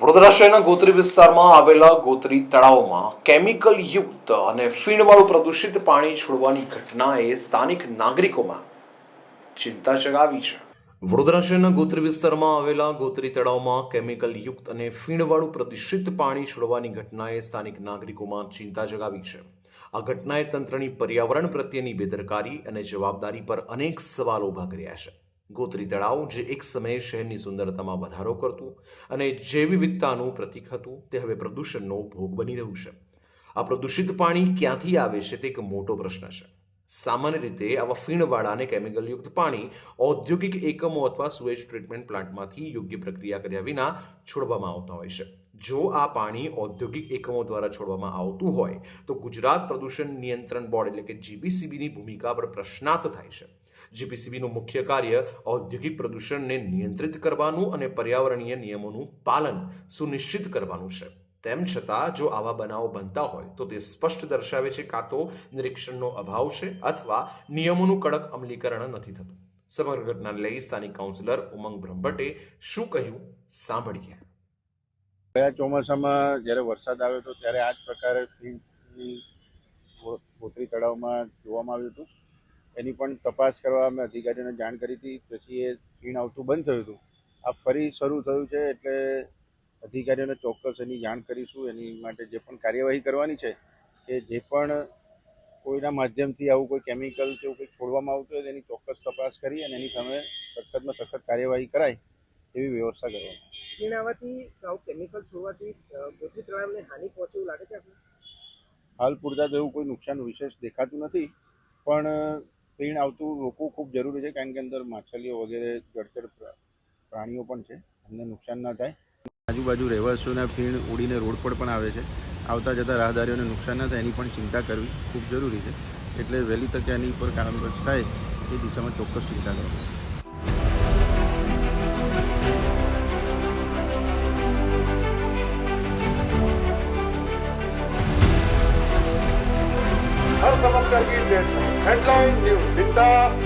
વડોદરા ગોત્રી વિસ્તારમાં આવેલા ગોત્રી તળાવમાં કેમિકલ યુક્ત અને ફીણવાળું પ્રદૂષિત પાણી છોડવાની ઘટનાએ સ્થાનિક નાગરિકોમાં ચિંતા જગાવી છે. વડોદરા શહેરના ગોત્રી વિસ્તારમાં આવેલા ગોત્રી તળાવમાં કેમિકલ યુક્ત અને ફીણવાળું પ્રદૂષિત પાણી છોડવાની ઘટનાએ સ્થાનિક નાગરિકોમાં ચિંતા જગાવી છે. આ ઘટનાએ તંત્રની પર્યાવરણ પ્રત્યેની બેદરકારી અને જવાબદારી પર અનેક સવાલો ઊભા કર્યા છે. ગોત્રી તળાવ, જે એક સમયે શહેરની સુંદરતામાં વધારો કરતું અને જે વિવિધતાનું પ્રતીક હતું, તે હવે પ્રદૂષણનો ભોગ બની રહ્યું છે. આ પ્રદૂષિત પાણી ક્યાંથી આવે છે તે એક મોટો પ્રશ્ન છે. સામાન્ય રીતે આવા ફીણવાળા અને કેમિકલયુક્ત પાણી ઔદ્યોગિક એકમો અથવા સુએજ ટ્રીટમેન્ટ પ્લાન્ટમાંથી યોગ્ય પ્રક્રિયા કર્યા વિના છોડવામાં આવતા હોય છે. જો આ પાણી ઔદ્યોગિક એકમો દ્વારા છોડવામાં આવતું હોય, તો ગુજરાત પ્રદૂષણ નિયંત્રણ બોર્ડ એટલે કે જીબીસીબીની ભૂમિકા પર પ્રશ્નાર્થ થાય છે. જીપીસીબીનું મુખ્ય કાર્ય ઔદ્યોગિક પ્રદૂષણને નિયંત્રિત કરવાનું અને પર્યાવરણીય નિયમોનું પાલન સુનિશ્ચિત કરવાનું છે. તેમ છતાં, જો આવા બનાવો બનતા હોય, તો તે સ્પષ્ટ દર્શાવે છે કાં તો નિરીક્ષણનો અભાવ છે અથવા નિયમોનું કડક અમલીકરણ નથી થતું. સમગ્ર ઘટનાને લઈ સ્થાનિક કાઉન્સિલર ઉમંગ બ્રહ્મભટ્ટે શું કહ્યું? સાંભળીએ. ગયા ચોમાસામાં જ્યારે વરસાદ આવ્યો હતો, ત્યારે આ જ પ્રકારે ફીણની ગો- તળાવમાં જોવામાં આવ્યું હતું. એની પણ તપાસ કરવા અમે અધિકારીઓને જાણ કરી હતી. પછી એ ફીણ આવતું બંધ થયું હતું. આ ફરી શરૂ થયું છે એટલે અધિકારીઓને ચોક્કસ એની જાણ કરીશું. એની માટે જે પણ કાર્યવાહી કરવાની છે કે જે પણ કોઈના માધ્યમથી આવું કોઈ કેમિકલ કે એવું કંઈક છોડવામાં આવતું હોય તેની ચોક્કસ તપાસ કરી અને એની સામે સખતમાં સખત કાર્યવાહી કરાય એવી વ્યવસ્થા કરવાની આવવાથી આવું કેમિકલ છોડવાથી ગોત્રી તળાવને હાનિ પહોંચે એવું લાગે છે હાલ પૂરતા તો એવું કોઈ નુકસાન વિશેષ દેખાતું નથી. પણ ફીણ આવતું રોકવું ખૂબ જરૂરી છે, કારણ કે અંદર માછલીઓ વગેરે, જળચર પ્રા- પ્રાણીઓ પણ છે. એમને નુકસાન ના થાય. આજુબાજુ રહેવાસીઓના ફીણ ઉડીને રોડ પર પણ આવે છે. આવતા જતા રાહદારીઓને નુકસાન ના થાય, એની પણ ચિંતા કરવી ખૂબ જરૂરી છે. એટલે વહેલી તકે એની પર કામકાજ થાય, એ દિશામાં ચોક્કસ ચિંતા કરવી సమస్యలకి హెడ్లైన్ న్యూస్ బిందాస్